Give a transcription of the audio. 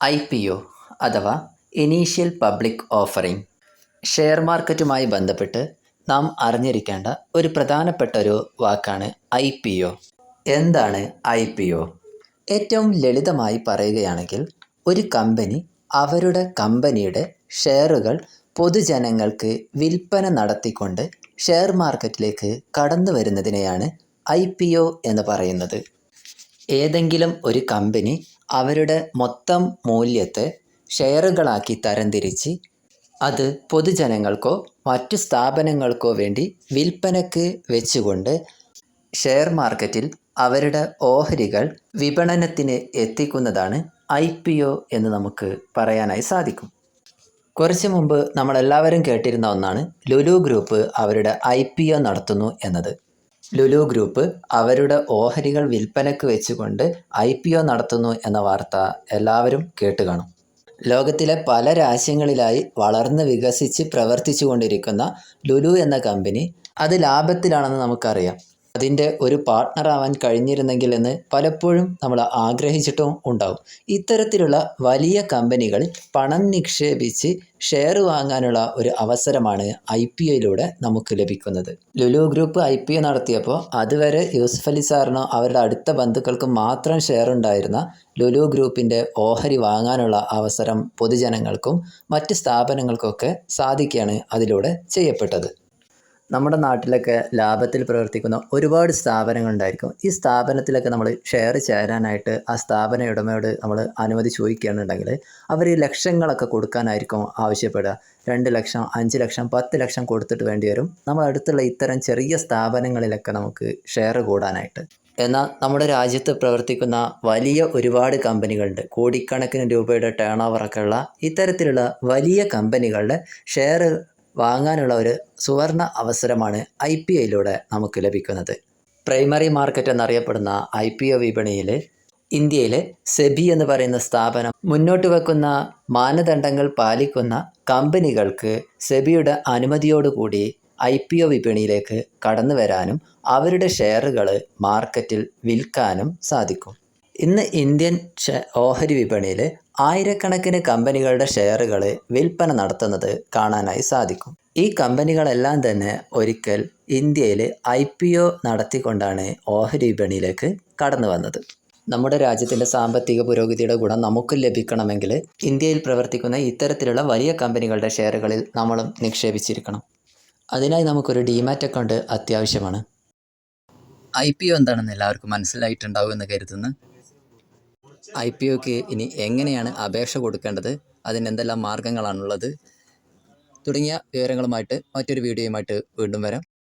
I P O അഥവാ initial public offering share മാർക്കറ്റുമായി ബന്ധപ്പെട്ട് നാം അറിഞ്ഞിരിക്കേണ്ട ഒരു പ്രധാനപ്പെട്ട ഒരു വാക്കാണ് ഐ പി ഒ. എന്താണ് ഐ പി ഒ? ഏറ്റവും ലളിതമായി പറയുകയാണെങ്കിൽ ഒരു കമ്പനി അവരുടെ കമ്പനിയുടെ ഷെയറുകൾ പൊതുജനങ്ങൾക്ക് വിൽപ്പന നടത്തിക്കൊണ്ട് ഷെയർ മാർക്കറ്റിലേക്ക് കടന്നു വരുന്നതിനെയാണ് ഐ പി ഒ എന്ന് പറയുന്നത്. ഏതെങ്കിലും ഒരു കമ്പനി അവരുടെ മൊത്തം മൂല്യത്തെ ഷെയറുകളാക്കി തരംതിരിച്ച് അത് പൊതുജനങ്ങൾക്കോ മറ്റു സ്ഥാപനങ്ങൾക്കോ വേണ്ടി വിൽപ്പനയ്ക്ക് വെച്ചുകൊണ്ട് ഷെയർ മാർക്കറ്റിൽ അവരുടെ ഓഹരികൾ വിപണനത്തിന് എത്തിക്കുന്നതാണ് ഐ പി ഒ എന്ന് നമുക്ക് പറയാനായി സാധിക്കും. കുറച്ച് മുമ്പ് നമ്മളെല്ലാവരും കേട്ടിരുന്ന ഒന്നാണ് ലുലു ഗ്രൂപ്പ് അവരുടെ ഐ പി ഒ നടത്തുന്നു എന്നത്. ലുലു ഗ്രൂപ്പ് അവരുടെ ഓഹരികൾ വിൽപ്പനയ്ക്ക് വെച്ചുകൊണ്ട് ഐ പി ഒ നടത്തുന്നു എന്ന വാർത്ത എല്ലാവരും കേട്ട് കാണും. ലോകത്തിലെ പല രാജ്യങ്ങളിലായി വളർന്ന് വികസിച്ച് പ്രവർത്തിച്ചു കൊണ്ടിരിക്കുന്ന ലുലു എന്ന കമ്പനി അത് ലാഭത്തിലാണെന്ന് നമുക്കറിയാം. അതിന്റെ ഒരു പാർട്ട്ണർ ആവാൻ കഴിഞ്ഞിരുന്നെങ്കിൽ എന്ന് പലപ്പോഴും നമ്മൾ ആഗ്രഹിച്ചിട്ടും ഉണ്ടാവും. ഇത്തരത്തിലുള്ള വലിയ കമ്പനികൾ പണം നിക്ഷേപിച്ച് ഷെയർ വാങ്ങാനുള്ള ഒരു അവസരമാണ് ഐ പി ഒയിലൂടെ നമുക്ക് ലഭിക്കുന്നത്. Lulu group I P O നടത്തിയപ്പോൾ അതുവരെ യൂസഫ് അലി സാറിനോ അവരുടെ അടുത്ത ബന്ധുക്കൾക്ക് മാത്രം ഷെയർ ഉണ്ടായിരുന്ന ലുലു ഗ്രൂപ്പിന്റെ ഓഹരി വാങ്ങാനുള്ള അവസരം പൊതുജനങ്ങൾക്കും മറ്റ് സ്ഥാപനങ്ങൾക്കൊക്കെ സാധിക്കുകയാണ് അതിലൂടെ ചെയ്യപ്പെട്ടത്. നമ്മുടെ നാട്ടിലൊക്കെ ലാഭത്തിൽ പ്രവർത്തിക്കുന്ന ഒരുപാട് സ്ഥാപനങ്ങൾ ഉണ്ടായിരിക്കും. ഈ സ്ഥാപനത്തിലൊക്കെ നമ്മൾ ഷെയർ ചേരാനായിട്ട് ആ സ്ഥാപന ഉടമയോട് നമ്മൾ അനുമതി ചോദിക്കുകയാണെന്നുണ്ടെങ്കിൽ അവർ ലക്ഷങ്ങളൊക്കെ കൊടുക്കാനായിരിക്കും ആവശ്യപ്പെടുക. രണ്ട് ലക്ഷം അഞ്ച് ലക്ഷം പത്ത് ലക്ഷം കൊടുത്തിട്ട് വേണ്ടി വരും. നമ്മൾ അടുത്തുള്ള ഇത്തരം ചെറിയ സ്ഥാപനങ്ങളിലൊക്കെ നമുക്ക് ഷെയർ കൂടാനായിട്ട്. എന്നാൽ നമ്മുടെ രാജ്യത്ത് പ്രവർത്തിക്കുന്ന വലിയ ഒരുപാട് കമ്പനികളുണ്ട്. കോടിക്കണക്കിന് രൂപയുടെ ടേൺ ഓവറൊക്കെ ഉള്ള ഇത്തരത്തിലുള്ള വലിയ കമ്പനികളുടെ ഷെയർ വാങ്ങാനുള്ള ഒരു സുവർണ അവസരമാണ് ഐ പി ഐയിലൂടെ നമുക്ക് ലഭിക്കുന്നത്. പ്രൈമറി മാർക്കറ്റ് എന്നറിയപ്പെടുന്ന ഐ പി ഒ വിപണിയിൽ ഇന്ത്യയിലെ സെബി എന്ന് പറയുന്ന സ്ഥാപനം മുന്നോട്ട് വെക്കുന്ന മാനദണ്ഡങ്ങൾ പാലിക്കുന്ന കമ്പനികൾക്ക് സെബിയുടെ അനുമതിയോടുകൂടി ഐ പി ഒ വിപണിയിലേക്ക് കടന്നു വരാനും അവരുടെ ഷെയറുകൾ മാർക്കറ്റിൽ വിൽക്കാനും സാധിക്കും. ഇന്ന് ഇന്ത്യൻ ഓഹരി വിപണിയിൽ ആയിരക്കണക്കിന് കമ്പനികളുടെ ഷെയറുകൾ വിൽപ്പന നടത്തുന്നത് കാണാനായി സാധിക്കും. ഈ കമ്പനികളെല്ലാം തന്നെ ഒരിക്കൽ ഇന്ത്യയിൽ ഐ പി ഒ നടത്തിക്കൊണ്ടാണ് ഓഹരി വിപണിയിലേക്ക് കടന്നു വന്നത്. നമ്മുടെ രാജ്യത്തിന്റെ സാമ്പത്തിക പുരോഗതിയുടെ ഗുണം നമുക്ക് ലഭിക്കണമെങ്കിൽ ഇന്ത്യയിൽ പ്രവർത്തിക്കുന്ന ഇത്തരത്തിലുള്ള വലിയ കമ്പനികളുടെ ഷെയറുകളിൽ നമ്മളും നിക്ഷേപിച്ചിരിക്കണം. അതിനായി നമുക്കൊരു ഡിമാറ്റ് അക്കൗണ്ട് അത്യാവശ്യമാണ്. ഐ പി ഒ എന്താണെന്ന് എല്ലാവർക്കും മനസ്സിലായിട്ടുണ്ടാവും എന്ന് കരുതുന്നു. ഐ പി ഒക്ക് ഇനി എങ്ങനെയാണ് അപേക്ഷ കൊടുക്കേണ്ടത്? അതിന് എന്തെല്ലാം മാർഗങ്ങളാണുള്ളത്? തുടങ്ങിയ വിവരങ്ങളുമായിട്ട് മറ്റൊരു വീഡിയോയുമായിട്ട് വീണ്ടും വരാം.